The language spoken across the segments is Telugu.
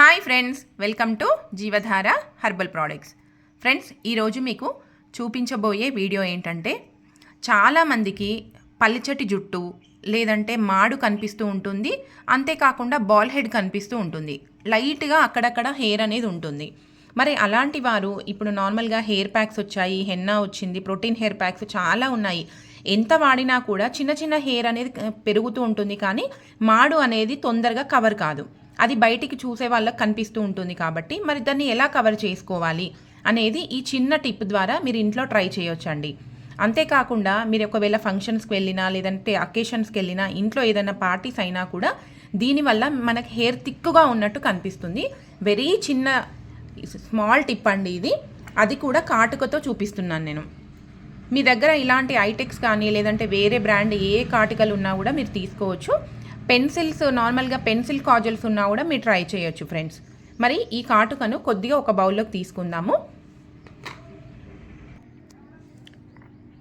Hi friends welcome to Jeevadhara herbal products friends ఈరోజు మీకు చూపించబోయే వీడియో ఏంటంటే చాలామందికి పల్లిచటి జుట్టు లేదంటే మాడు కనిపిస్తూ ఉంటుంది అంతేకాకుండా బాల్ హెడ్ కనిపిస్తూ ఉంటుంది. లైట్గా అక్కడక్కడ హెయిర్ అనేది ఉంటుంది. మరి అలాంటి వారు ఇప్పుడు నార్మల్గా హెయిర్ ప్యాక్స్ వచ్చాయి హెన్నా వచ్చింది ప్రోటీన్ హెయిర్ ప్యాక్స్ చాలా ఉన్నాయి. ఎంత వాడినా కూడా చిన్న చిన్న హెయిర్ అనేది పెరుగుతూ ఉంటుంది కానీ మాడు అనేది తొందరగా కవర్ కాదు. అది బయటికి చూసే వాళ్ళకి కనిపిస్తూ ఉంటుంది కాబట్టి మరి దాన్ని ఎలా కవర్ చేసుకోవాలి అనేది ఈ చిన్న టిప్ ద్వారా మీరు ఇంట్లో ట్రై చేయొచ్చండి. అంతేకాకుండా మీరు ఒకవేళ ఫంక్షన్స్కి వెళ్ళినా లేదంటే అకేషన్స్కి వెళ్ళినా ఇంట్లో ఏదైనా పార్టీస్ అయినా కూడా దీనివల్ల మనకి హెయిర్ థిక్గా ఉన్నట్టు కనిపిస్తుంది. వెరీ చిన్న స్మాల్ టిప్ అండి ఇది. అది కూడా కాటుకతో చూపిస్తున్నాను నేను. మీ దగ్గర ఇలాంటి ఐటెక్స్ కానీ లేదంటే వేరే బ్రాండ్ ఏ కాటికలు ఉన్నా కూడా మీరు తీసుకోవచ్చు. పెన్సిల్స్ నార్మల్గా పెన్సిల్ కాజల్స్ ఉన్నా కూడా మీరు ట్రై చేయొచ్చు ఫ్రెండ్స్. మరి ఈ కాటుకను కొద్దిగా ఒక బౌల్లోకి తీసుకుందాము.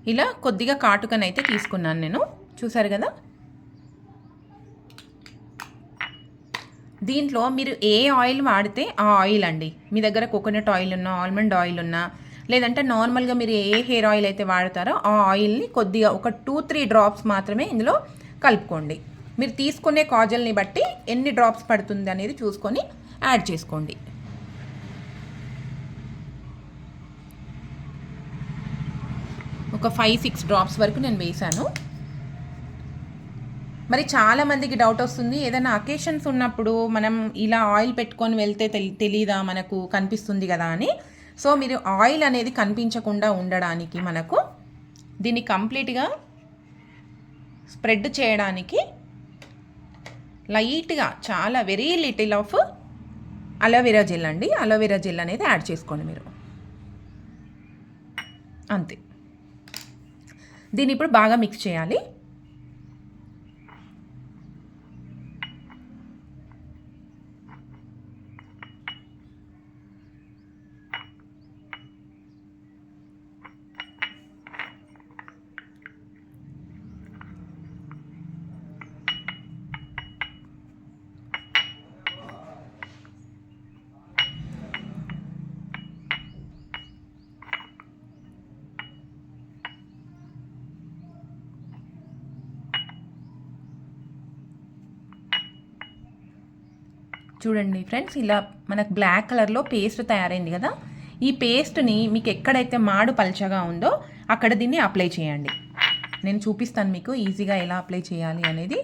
ఇలా కొద్దిగా కాటుకను అయితే తీసుకున్నాను నేను. చూసారు కదా? దీంట్లో మీరు ఏ ఆయిల్ వాడితే ఆ ఆయిల్ అండి. మీ దగ్గర కోకోనట్ ఆయిల్ ఉన్నా ఆల్మండ్ ఆయిల్ ఉన్నా లేదంటే నార్మల్గా మీరు ఏ హెయిర్ ఆయిల్ అయితే వాడతారో ఆ ఆయిల్ని కొద్దిగా ఒక టూ త్రీ డ్రాప్స్ మాత్రమే ఇందులో కలుపుకోండి. మీరు తీసుకునే కాజల్ని బట్టి ఎన్ని డ్రాప్స్ పడుతుంది అనేది చూసుకొని యాడ్ చేసుకోండి. ఒక ఫైవ్ సిక్స్ డ్రాప్స్ వరకు నేను వేశాను. మరి చాలా మందికి డౌట్ వస్తుంది. ఏదైనా అకేషన్స్ ఉన్నప్పుడు మనం ఇలా ఆయిల్ పెట్టుకొని వెళ్తే తెలీదా? మనకు కనిపిస్తుంది కదా అని. సో మీరు ఆయిల్ అనేది కనిపించకుండా ఉండడానికి మనకు దీన్ని కంప్లీట్గా స్ప్రెడ్ చేయడానికి లైట్గా చాలా very little of aloe vera gel అండి. అలోవెరా జెల్ అనేది యాడ్ చేసుకోండి మీరు. అంతే. దీన్ని ఇప్పుడు బాగా మిక్స్ చేయాలి. చూడండి ఫ్రెండ్స్ ఇలా మనకు బ్లాక్ కలర్లో పేస్ట్ తయారైంది కదా. ఈ పేస్ట్ని మీకు ఎక్కడైతే మాడు పల్చగా ఉందో అక్కడ దీన్ని అప్లై చేయండి. నేను చూపిస్తాను మీకు ఈజీగా ఎలా అప్లై చేయాలి అనేది.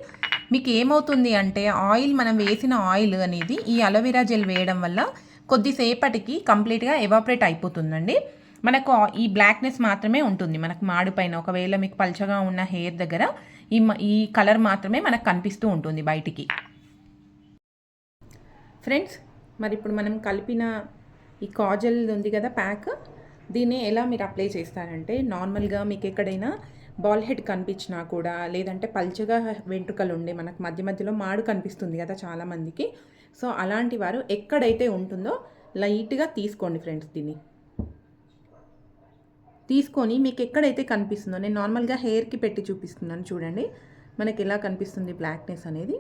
మీకు ఏమవుతుంది అంటే ఆయిల్ మనం వేసిన ఆయిల్ అనేది ఈ అలోవెరా జెల్ వేయడం వల్ల కొద్దిసేపటికి కంప్లీట్గా ఎవాపరేట్ అయిపోతుందండి. మనకు ఈ బ్లాక్నెస్ మాత్రమే ఉంటుంది. మనకు మాడు పైన ఒకవేళ మీకు పల్చగా ఉన్న హెయిర్ దగ్గర ఈ ఈ కలర్ మాత్రమే మనకు కనిపిస్తూ ఉంటుంది బయటికి. ఫ్రెండ్స్ మరి ఇప్పుడు మనం కలిపిన ఈ కాజల్ ఉంది కదా ప్యాక్ దీన్ని ఎలా మీరు అప్లై చేస్తారంటే నార్మల్గా మీకు ఎక్కడైనా బాల్ హెడ్ కనిపించినా కూడా లేదంటే పల్చగా వెంట్రుకలు ఉండే మనకు మధ్య మధ్యలో మాడు కనిపిస్తుంది కదా చాలామందికి. సో అలాంటి వారు ఎక్కడైతే ఉంటుందో లైట్గా తీసుకోండి ఫ్రెండ్స్ దీన్ని. తీసుకొని మీకు ఎక్కడైతే కనిపిస్తుందో నేను నార్మల్గా హెయిర్కి పెట్టి చూపిస్తున్నాను చూడండి. మనకి ఎలా కనిపిస్తుంది బ్లాక్నెస్ అనేది?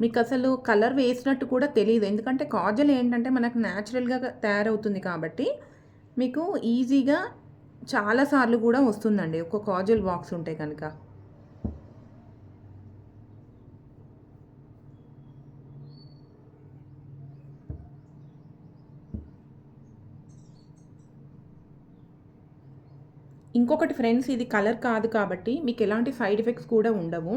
మీకు అసలు కలర్ వేసినట్టు కూడా తెలియదు ఎందుకంటే కాజల్ ఏంటంటే మనకు న్యాచురల్గా తయారవుతుంది కాబట్టి మీకు ఈజీగా చాలాసార్లు కూడా వస్తుందండి. ఒక కాజల్ బాక్స్ ఉంటే కనుక. ఇంకొకటి ఫ్రెండ్స్ ఇది కలర్ కాదు కాబట్టి మీకు ఎలాంటి సైడ్ ఎఫెక్ట్స్ కూడా ఉండవు.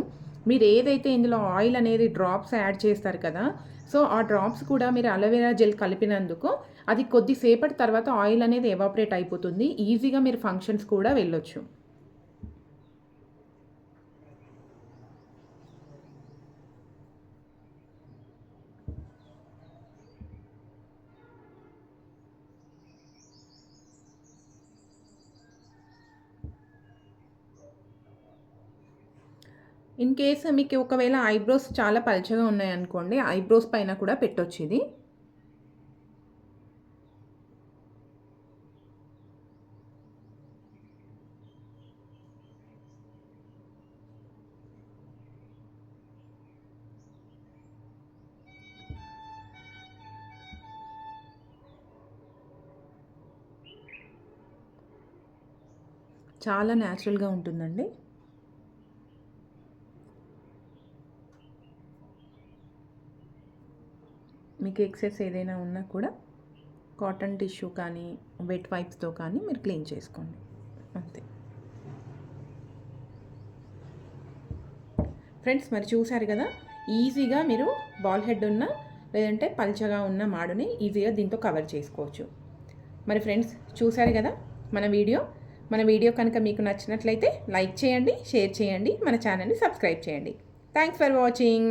మీరు ఏదైతే ఇందులో ఆయిల్ అనేది డ్రాప్స్ యాడ్ చేస్తారు కదా సో ఆ డ్రాప్స్ కూడా మీరు అలోవెరా జెల్ కలిపినందుకు అది కొద్దిసేపటి తర్వాత ఆయిల్ అనేది ఎవాపరేట్ అయిపోతుంది. ఈజీగా మీరు ఫంక్షన్స్ కూడా వెళ్ళొచ్చు. ఇన్ కేస్ మీకు ఒకవేళ ఐబ్రోస్ చాలా పలచగా ఉన్నాయనుకోండి ఐబ్రోస్ పైన కూడా పెట్టొచ్చు ఇది. చాలా న్యాచురల్గా ఉంటుందండి. మీకు ఎక్సెస్ ఏదైనా ఉన్నా కూడా కాటన్ టిష్యూ కానీ వెట్ వైప్స్తో కానీ మీరు క్లీన్ చేసుకోండి. అంతే. ఫ్రెండ్స్ మరి చూశారు కదా? ఈజీగా మీరు బాల్ హెడ్ ఉన్న లేదంటే పల్చగా ఉన్న మాడుని ఈజీగా దీంతో కవర్ చేసుకోవచ్చు. మరి ఫ్రెండ్స్ చూశారు కదా మన వీడియో? మన వీడియో కనుక మీకు నచ్చినట్లయితే లైక్ చేయండి షేర్ చేయండి మన ఛానల్ని సబ్స్క్రైబ్ చేయండి. Thanks for watching